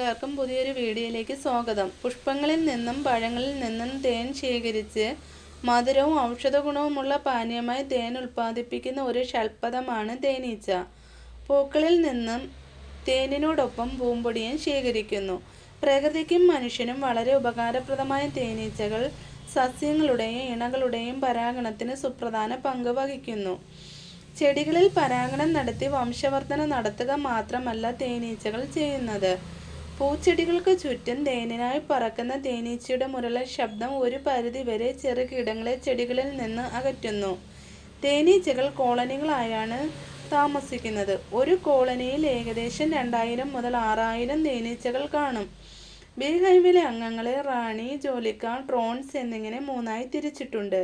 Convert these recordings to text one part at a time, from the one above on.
കൂട്ടുകാർക്കും പുതിയൊരു വീഡിയോയിലേക്ക് സ്വാഗതം. പുഷ്പങ്ങളിൽ നിന്നും പഴങ്ങളിൽ നിന്നും തേൻ ശേഖരിച്ച് മധുരവും ഔഷധ ഗുണവുമുള്ള പാനീയമായി തേൻ ഉൽപ്പാദിപ്പിക്കുന്ന ഒരു ഷൽപ്പദമാണ് തേനീച്ച. പൂക്കളിൽ നിന്നും തേനിനോടൊപ്പം പൂമ്പൊടിയും ശേഖരിക്കുന്നു. പ്രകൃതിക്കും മനുഷ്യനും വളരെ ഉപകാരപ്രദമായ തേനീച്ചകൾ സസ്യങ്ങളുടെയും ഇണകളുടെയും പരാഗണത്തിന് സുപ്രധാന പങ്ക് വഹിക്കുന്നു. ചെടികളിൽ പരാഗണം നടത്തി വംശവർധന നടത്തുക മാത്രമല്ല തേനീച്ചകൾ ചെയ്യുന്നത്. പൂച്ചെടികൾക്ക് ചുറ്റും തേനിനായി പറക്കുന്ന തേനീച്ചയുടെ മുരള ശബ്ദം ഒരു പരിധി പരിധിവരെ ചെറുകീടങ്ങളെ ചെടികളിൽ നിന്ന് അകറ്റുന്നു. തേനീച്ചകൾ കോളനികളായാണ് താമസിക്കുന്നത്. ഒരു കോളനിയിൽ ഏകദേശം രണ്ടായിരം മുതൽ ആറായിരം തേനീച്ചകൾ കാണും. ബീഹൈവിലെ അംഗങ്ങളെ റാണി ജോലിക്കാർ ട്രോൺസ് എന്നിങ്ങനെ മൂന്നായി തിരിച്ചിട്ടുണ്ട്.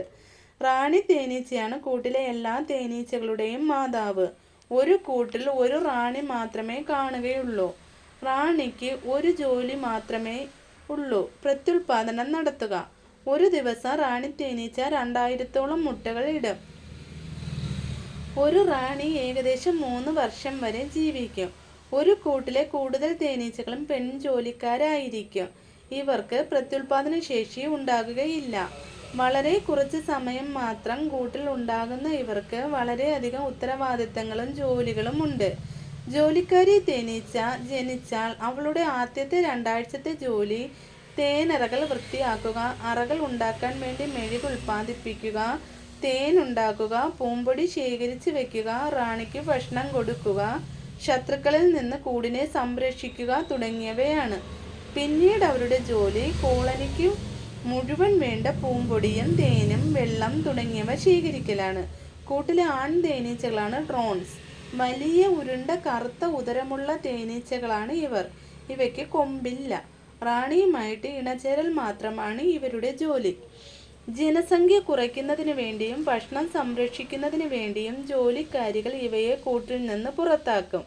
റാണി തേനീച്ചയാണ് കൂട്ടിലെ എല്ലാ തേനീച്ചകളുടെയും മാതാവ്. ഒരു കൂട്ടിൽ ഒരു റാണി മാത്രമേ കാണുകയുള്ളൂ. റാണിക്ക് ഒരു ജോലി മാത്രമേ ഉള്ളൂ. പ്രത്യുൽപാദനം നടത്തുക. ഒരു ദിവസം റാണി തേനീച്ച രണ്ടായിരത്തോളം മുട്ടകൾ ഇടും. ഒരു റാണി ഏകദേശം മൂന്ന് വർഷം വരെ ജീവിക്കും. ഒരു കൂട്ടിലെ കൂടുതൽ തേനീച്ചകളും പെൺ പെൺജോലിക്കാരായിരിക്കും. ഇവർക്ക് പ്രത്യുൽപാദന ശേഷി ഉണ്ടാകുകയില്ല. വളരെ കുറച്ച് സമയം മാത്രം കൂട്ടിൽ ഉണ്ടാകുന്ന ഇവർക്ക് വളരെയധികം ഉത്തരവാദിത്തങ്ങളും ജോലികളും ഉണ്ട്. ജോലിക്കാരി തേനീച്ച ജനിച്ചാൽ അവളുടെ ആദ്യത്തെ രണ്ടാഴ്ചത്തെ ജോലി തേനറകൾ വൃത്തിയാക്കുക അറകൾ ഉണ്ടാക്കാൻ വേണ്ടി മെഴുക് ഉൽപ്പാദിപ്പിക്കുക തേൻ ഉണ്ടാക്കുക പൂമ്പൊടി ശേഖരിച്ച് വെക്കുക റാണിക്ക് ഭക്ഷണം കൊടുക്കുക ശത്രുക്കളിൽ നിന്ന് കൂടിനെ സംരക്ഷിക്കുക തുടങ്ങിയവയാണ്. പിന്നീട് അവരുടെ ജോലി കോളനിക്ക് മുഴുവൻ വേണ്ട പൂമ്പൊടിയും തേനും വെള്ളം തുടങ്ങിയവ ശേഖരിക്കലാണ്. കൂട്ടിലെ ആൺ തേനീച്ചകളാണ് ഡ്രോൺസ്. വലിയ ഉരുണ്ട കറുത്ത ഉദരമുള്ള തേനീച്ചകളാണ് ഇവർ. ഇവയ്ക്ക് കൊമ്പില്ല. റാണിയുമായിട്ട് ഇണചേരൽ മാത്രമാണ് ഇവരുടെ ജോലി. ജനസംഖ്യ കുറയ്ക്കുന്നതിന് വേണ്ടിയും ഭക്ഷണം സംരക്ഷിക്കുന്നതിന് വേണ്ടിയും ജോലിക്കാരികൾ ഇവയെ കൂട്ടിൽ നിന്ന് പുറത്താക്കും.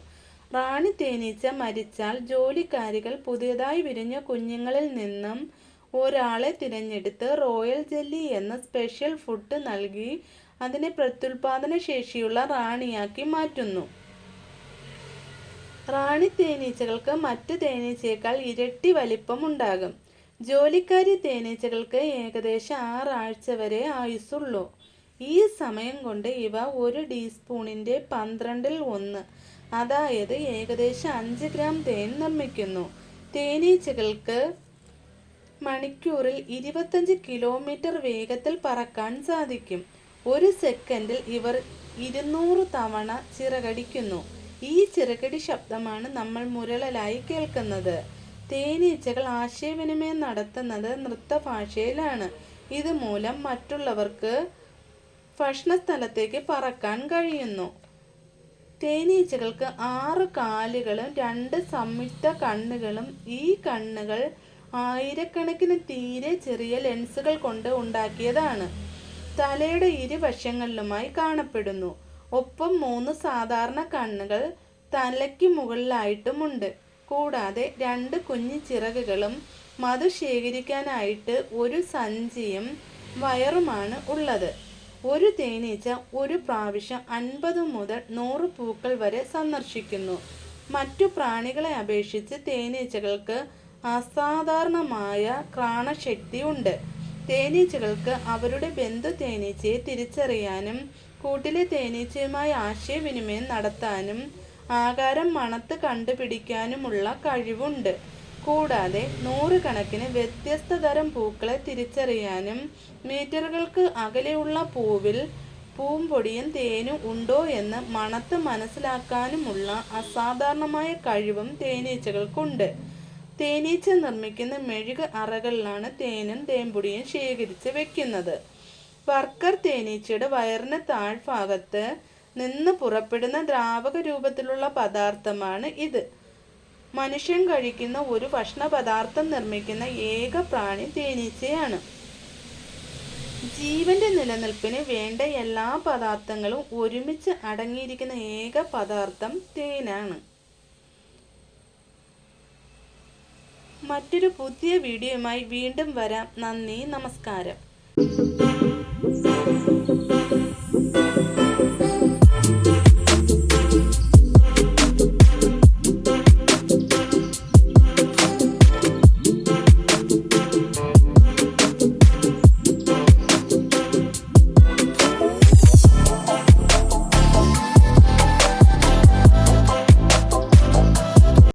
റാണി തേനീച്ച മരിച്ചാൽ ജോലിക്കാരികൾ പുതിയതായി വിരിഞ്ഞ കുഞ്ഞുങ്ങളിൽ നിന്നും ഒരാളെ തിരഞ്ഞെടുത്ത് റോയൽ ജെല്ലി എന്ന സ്പെഷ്യൽ ഫുഡ് നൽകി അതിനെ പ്രത്യുൽപാദന ശേഷിയുള്ള റാണിയാക്കി മാറ്റുന്നു. റാണി തേനീച്ചകൾക്ക് മറ്റു തേനീച്ചയേക്കാൾ ഇരട്ടി വലിപ്പം ഉണ്ടാകും ജോലിക്കാരി തേനീച്ചകൾക്ക് ഏകദേശം ആറാഴ്ച വരെ ആയുസ്സുള്ളൂ. ഈ സമയം കൊണ്ട് ഇവ ഒരു ടീസ്പൂണിന്റെ പന്ത്രണ്ടിൽ ഒന്ന് അതായത് ഏകദേശം അഞ്ച് ഗ്രാം തേൻ നിർമ്മിക്കുന്നു. തേനീച്ചകൾക്ക് മണിക്കൂറിൽ ഇരുപത്തഞ്ച് കിലോമീറ്റർ വേഗത്തിൽ പറക്കാൻ സാധിക്കും. ഒരു സെക്കൻഡിൽ ഇവർ ഇരുന്നൂറ് തവണ ചിറകടിക്കുന്നു. ഈ ചിറകടി ശബ്ദമാണ് നമ്മൾ മുരളലായി കേൾക്കുന്നത്. തേനീച്ചകൾ ആശയവിനിമയം നടത്തുന്നത് നൃത്ത നൃത്തഭാഷയിലാണ് ഇതുമൂലം മറ്റുള്ളവർക്ക് ഭക്ഷണസ്ഥലത്തേക്ക് പറക്കാൻ കഴിയുന്നു. തേനീച്ചകൾക്ക് ആറ് കാലുകളും രണ്ട് സംയുക്ത കണ്ണുകളും. ഈ കണ്ണുകൾ ആയിരക്കണക്കിന് തീരെ ചെറിയ ലെൻസുകൾ കൊണ്ട് ഉണ്ടാക്കിയതാണ്. തലയുടെ ഇരുവശങ്ങളിലുമായി കാണപ്പെടുന്നു. ഒപ്പം മൂന്ന് സാധാരണ കണ്ണുകൾ തലയ്ക്ക് മുകളിലായിട്ടുമുണ്ട്. കൂടാതെ രണ്ട് കുഞ്ഞു ചിറകുകളും മധു ശേഖരിക്കാനായിട്ട് ഒരു സഞ്ചിയും വയറുമാണ് ഉള്ളത്. ഒരു തേനീച്ച ഒരു പ്രാവശ്യം അൻപത് മുതൽ നൂറ് പൂക്കൾ വരെ സന്ദർശിക്കുന്നു. മറ്റു പ്രാണികളെ അപേക്ഷിച്ച് തേനീച്ചകൾക്ക് അസാധാരണമായ ക്രാണശക്തി ഉണ്ട് തേനീച്ചകൾക്ക് അവരുടെ ബന്ധു തേനീച്ചയെ തിരിച്ചറിയാനും കൂട്ടിലെ തേനീച്ചയുമായി ആശയവിനിമയം നടത്താനും ആകാരം മണത്ത് കണ്ടുപിടിക്കാനുമുള്ള കഴിവുണ്ട്. കൂടാതെ നൂറുകണക്കിന് വ്യത്യസ്ത തരം പൂക്കളെ തിരിച്ചറിയാനും മീറ്ററുകൾക്ക് അകലെയുള്ള പൂവിൽ പൂമ്പൊടിയും തേനും ഉണ്ടോ എന്ന് മണത്ത് മനസ്സിലാക്കാനുമുള്ള അസാധാരണമായ കഴിവും തേനീച്ചകൾക്കുണ്ട്. തേനീച്ച നിർമ്മിക്കുന്ന മെഴുക് അറകളിലാണ് തേനും തേൻപൊടിയും ശേഖരിച്ച് വെക്കുന്നത്. വർക്കർ തേനീച്ചയുടെ വയറിന് താഴ്ഭാഗത്ത് നിന്ന് പുറപ്പെടുന്ന ദ്രാവക രൂപത്തിലുള്ള പദാർത്ഥമാണ് ഇത്. മനുഷ്യൻ കഴിക്കുന്ന ഒരു ഭക്ഷണ പദാർത്ഥം നിർമ്മിക്കുന്ന ഏക പ്രാണി തേനീച്ചയാണ്. ജീവന്റെ നിലനിൽപ്പിന് വേണ്ട എല്ലാ പദാർത്ഥങ്ങളും ഒരുമിച്ച് അടങ്ങിയിരിക്കുന്ന ഏക പദാർത്ഥം തേനാണ്. മറ്റൊരു പുതിയ വീഡിയോയുമായി വീണ്ടും വരാം. നന്ദി നമസ്കാരം.